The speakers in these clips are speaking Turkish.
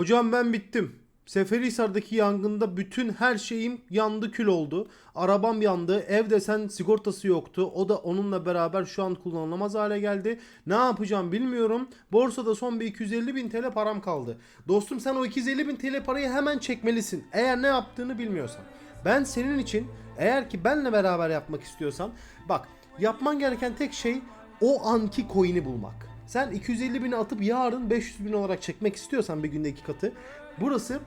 Hocam ben bittim. Seferihisar'daki yangında bütün her şeyim yandı kül oldu. Arabam yandı. Ev desen sigortası yoktu. O da onunla beraber şu an kullanılamaz hale geldi. Ne yapacağım bilmiyorum. Borsada son bir 250 bin TL param kaldı. Dostum sen o 250 bin TL parayı hemen çekmelisin. Eğer ne yaptığını bilmiyorsan. Ben senin için eğer ki benle beraber yapmak istiyorsan bak yapman gereken tek şey o anki coin'i bulmak. Sen 250 bini atıp yarın 500 bin olarak çekmek istiyorsan bir günde iki katı. Burası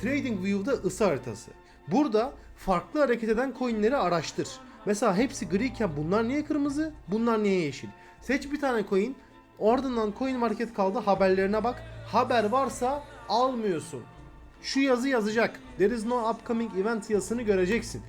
TradingView'da ısı haritası. Burada farklı hareket eden coinleri araştır. Mesela hepsi griyken bunlar niye kırmızı, bunlar niye yeşil? Seç bir tane coin, ardından coin market kaldı haberlerine bak. Haber varsa almıyorsun. Şu yazı yazacak. There is no upcoming event yazısını göreceksin.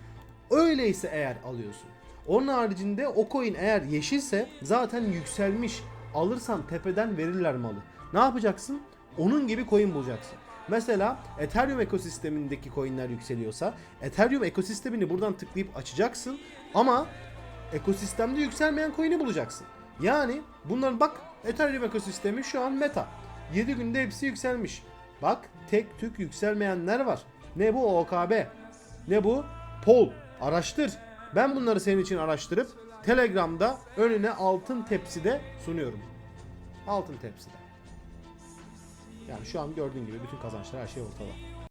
Öyleyse eğer alıyorsun. Onun haricinde o coin eğer yeşilse zaten yükselmiş. Alırsan tepeden verirler malı. Ne yapacaksın? Onun gibi coin bulacaksın. Mesela Ethereum ekosistemindeki coinler yükseliyorsa Ethereum ekosistemini buradan tıklayıp açacaksın ama ekosistemde yükselmeyen coin'i bulacaksın. Yani bunların bak Ethereum ekosistemi şu an meta. 7 günde hepsi yükselmiş. Bak tek tük yükselmeyenler var. Ne bu OKB? Ne bu? Pol. Araştır. Ben bunları senin için araştırıp Telegram'da önüne altın tepside sunuyorum. Altın tepside. Yani şu an gördüğün gibi bütün kazançlar her şey ortada.